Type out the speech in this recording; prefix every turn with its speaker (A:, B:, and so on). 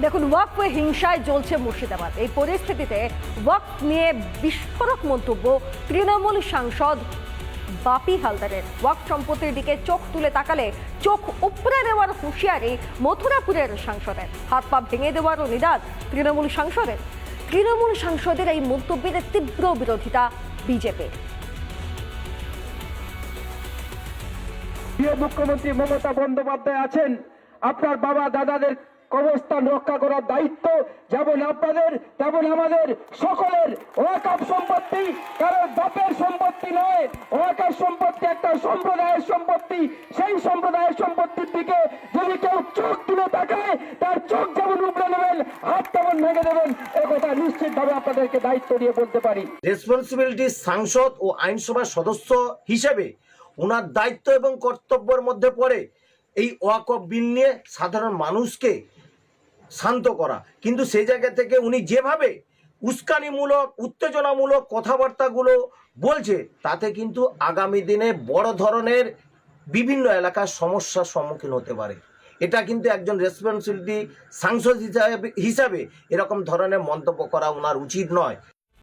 A: দেখুন ওয়াকফ হিংসায় জ্বলছে মুর্শিদাবাদ। এই পরিস্থিতিতে ওয়াকফ নিয়ে বিস্ফোরক মন্তব্য তৃণমূল সাংসদ বাপি হালদারের। ওয়াকফ সম্পত্তির দিকে চোখ তুলে তাকালে চোখ উপড়ে দেওয়ার হুঁশিয়ারি মথুরাপুরের সাংসদের। হাত পা ভেঙে দেওয়ারও নিদাদ তৃণমূল সাংসদের। তৃণমূল সাংসদের এই মন্তব্যের তীব্র বিরোধিতা
B: প্রিয় মুখ্যমন্ত্রী মমতা বন্দ্যোপাধ্যায় আছেন। আপনার বাবা দাদাদের কবরস্থান রক্ষা করার দায়িত্ব যেমন আপনাদের, তেমন আমাদের সকলের। ওয়াকাপ সম্পত্তি কারণ বাপের সম্পত্তি নয়। ওয়াকাপ সম্পত্তি একটা সম্প্রদায়ের সম্পত্তি। সেই সম্প্রদায়ের সম্পত্তির দিকে যদি কেউ চোখ তুলে তাকায়, তার চোখ যেমন উপড়ে নেবেন, হাত তেমন ভেঙে দেবেন একথা নিশ্চিতভাবে আপনাদেরকে দায়িত্ব নিয়ে বলতে পারি।
C: রেসপন্সিবিলিটি সাংসদ ও আইনসভার সদস্য হিসেবে ওনার দায়িত্ব এবং কর্তব্যের মধ্যে পড়ে এই ওয়াকফ বিল নিয়ে সাধারণ মানুষকে শান্ত করা। কিন্তু সেই জায়গা থেকে উনি যেভাবে উস্কানিমূলক, উত্তেজনামূলক কথাবার্তাগুলো বলছে, তাতে কিন্তু আগামী দিনে বড় ধরনের বিভিন্ন এলাকার সমস্যার সম্মুখীন হতে পারে। এটা কিন্তু একজন রেসপন্সিবিলিটি সাংসদ হিসাবে হিসাবে এরকম ধরনের মন্তব্য করা ওনার উচিত নয়।